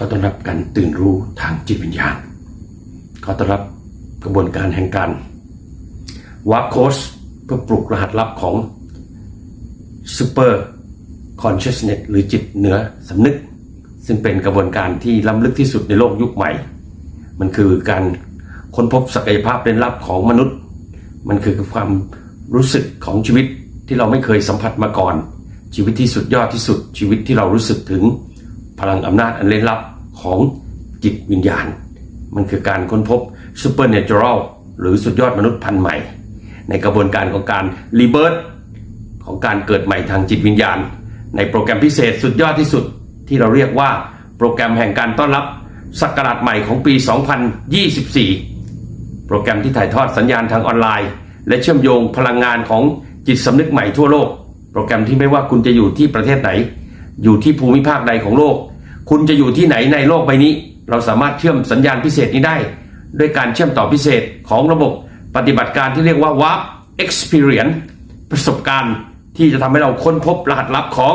ตื่นรู้ทางจิตวิญญาณขอต้อนรับกระบวนการแห่งการวาร์โค้ดเพื่อปลุกรหัสลับของ Super Consciousness หรือจิตเหนือสำนึก ซึ่งเป็นกระบวนการที่ล้ำลึกที่สุดในโลกยุคใหม่ มันคือการค้นพบศักยภาพเร้นลับของมนุษย์ มันคือความรู้สึกของชีวิตที่เราไม่เคยสัมผัสมาก่อน ชีวิตที่สุดยอดที่สุดชีวิตที่เรารู้สึกถึง พลังอำนาจอันเร้นลับของจิตวิญญาณ มันคือการค้นพบ supernatural หรือสุดยอดมนุษย์พันธุ์ใหม่ ในกระบวนการของการรีเบิร์ตของการเกิดใหม่ทางจิตวิญญาณ ในโปรแกรมพิเศษสุดยอดที่สุดที่เราเรียกว่าโปรแกรมแห่งการต้อนรับศักราชใหม่ของปี 2024 โปรแกรมที่ถ่ายทอดสัญญาณทางออนไลน์ และเชื่อมโยงพลังงานของจิตสำนึกใหม่ทั่วโลก โปรแกรมที่ไม่ว่าคุณจะอยู่ที่ประเทศไหน อยู่ที่ภูมิภาคใดของโลก คุณจะอยู่ที่ไหนในโลกใบนี้ เราสามารถเชื่อมสัญญาณพิเศษนี้ได้ ด้วยการเชื่อมต่อพิเศษของระบบปฏิบัติการที่เรียกว่า Warp Experience ประสบการณ์ที่จะทำให้เราค้นพบรหัสลับของ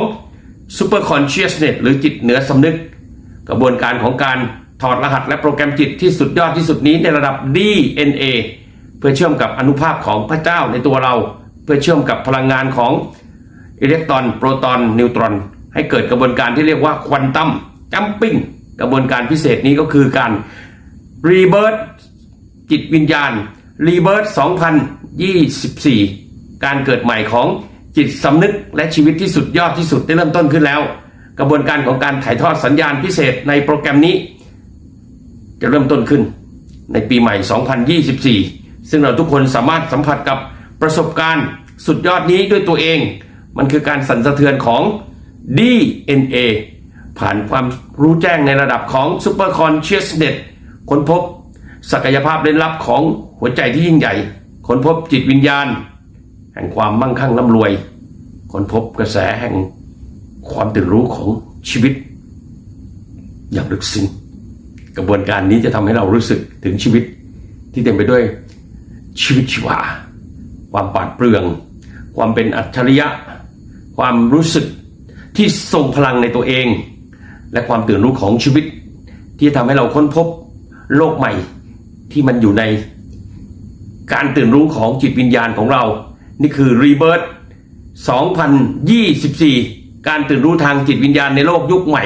Super Consciousness หรือจิตเหนือสำนึก กระบวนการของการถอดรหัสและโปรแกรมจิตที่สุดยอดที่สุดนี้ในระดับ DNA เพื่อเชื่อมกับอนุภาพของพระเจ้าในตัวเรา เพื่อเชื่อมกับพลังงานของอิเล็กตรอน โปรตอน นิวตรอน ให้เกิดกระบวนการที่เรียกว่าควอนตัมจัมปิ้งกระบวนการพิเศษนี้ก็คือการรีเบิร์ตจิตวิญญาณรีเบิร์ต2024 การเกิดใหม่ของจิตสำนึกและชีวิตที่สุดยอดที่สุดได้เริ่มต้นขึ้นแล้ว กระบวนการของการถ่ายทอดสัญญาณพิเศษในโปรแกรมนี้ จะเริ่มต้นขึ้นในปีใหม่ 2024 ซึ่งเราทุกคนสามารถสัมผัสกับประสบการณ์สุดยอดนี้ด้วยตัวเอง มันคือการสั่นสะเทือนของ DNA ผ่านความรู้แจ้งในระดับของ Super Consciousness ค้นพบศักยภาพเร้นลับของหัวใจที่ยิ่งใหญ่ ค้นพบจิตวิญญาณ แห่งความมั่งคั่งร่ำรวย ค้นพบกระแสแห่งความตื่นรู้ของชีวิต อย่างลึกซึ้งกระบวนการนี้จะทำให้เรารู้สึกถึงชีวิตที่เต็มไปด้วยชีวิตชีวา ความปราดเปรื่อง ความเป็นอัจฉริยะ ความรู้สึก ที่ทรงพลังในตัวเอง และความตื่นรู้ของชีวิต ที่ทำให้เราค้นพบโลกใหม่ที่มันอยู่ใน การตื่นรู้ของจิตวิญญาณของเรา นี่คือรีเบิร์2024 การตื่นรู้ทางจิตวิญญาณในโลกยุคใหม่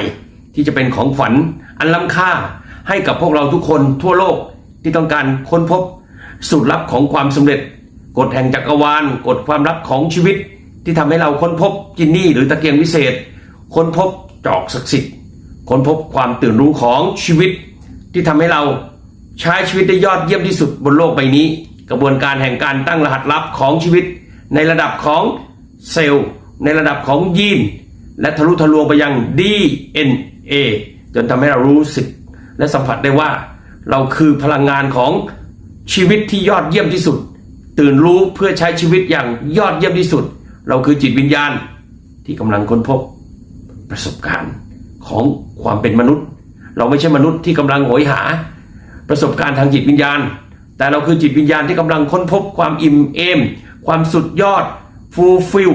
ที่จะเป็นของฝันอันล้ำค่าให้กับพวกเราทุกคนทั่วโลกที่ต้องการค้นพบสูตรลับของความสำเร็จ กฎแห่งจักรวาลกฎความลับของชีวิต ที่ทำให้เราค้นพบจินนี่หรือตะเกียงวิเศษ ค้นพบจอกศักดิ์สิทธิ์ค้นพบความตื่นรู้ของชีวิต ที่ทำให้เราใช้ชีวิตได้ยอดเยี่ยมที่สุดบนโลกใบนี้ กระบวนการแห่งการตั้งรหัสลับของชีวิต ในระดับของเซลล์ในระดับของยีน และทะลุทะลวงไปยัง DNA จนทำให้เรารู้สึก และสัมผัสได้ว่า เราคือพลังงานของชีวิตที่ยอดเยี่ยมที่สุด ตื่นรู้เพื่อใช้ชีวิตอย่างยอดเยี่ยมที่สุด เราคือจิตวิญญาณที่กำลังค้นพบประสบการณ์ของความเป็นมนุษย์ เราไม่ใช่มนุษย์ที่กำลังโหยหา ประสบการณ์ทางจิตวิญญาณ แต่เราคือจิตวิญญาณที่กำลังค้นพบความอิ่มเอม ความสุดยอดฟูลฟิล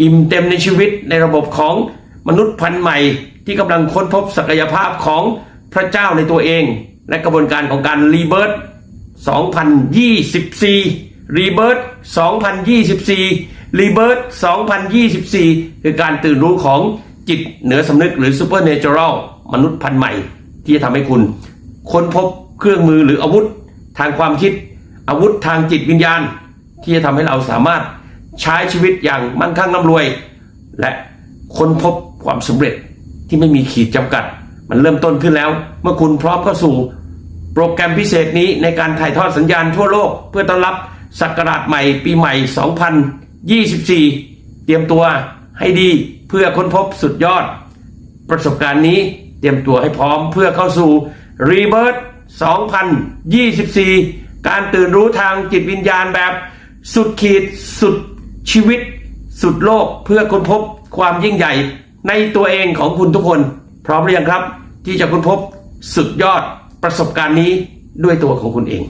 อิ่มเต็มในชีวิตในระบบของมนุษย์พันธุ์ใหม่ ที่กำลังค้นพบศักยภาพของพระเจ้าในตัวเอง และกระบวนการของการรีเบิร์2024รีเบิร์2024 รีเบิร์2024 คือการตื่นรู้ของจิตเหนือสำนึกหรือ Supernatural มนุษย์พันธุ์ใหม่ ที่จะทำให้คุณค้นพบเครื่องมือหรืออาวุธทางความคิด อาวุธทางจิตวิญญาณ ที่จะทำให้เราสามารถใช้ชีวิตอย่างมั่งคั่งร่ำรวย และค้นพบความสำเร็จที่ไม่มีขีดจำกัด มันเริ่มต้นขึ้นแล้ว เมื่อคุณพร้อมเข้าสู่โปรแกรมพิเศษนี้ในการถ่ายทอดสัญญาณทั่วโลก เพื่อต้อนรับศักราชใหม่ปีใหม่ 24 เตรียมตัวให้ดีเพื่อค้นพบสุดยอด ประสบการณ์นี้เตรียมตัวให้พร้อมเพื่อเข้าสู่ r e b i r t 2024 การตื่นรู้ทางจิตวิญญาณแบบสุดขีดสุดชีวิต สุดโลกเพื่อค้นพบความยิ่งใหญ่ ในตัวเองของคุณทุกคน พร้อมหรือยังครับ ที่จะค้นพบสุดยอดประสบการณ์นี้ด้วยตัวของคุณเอง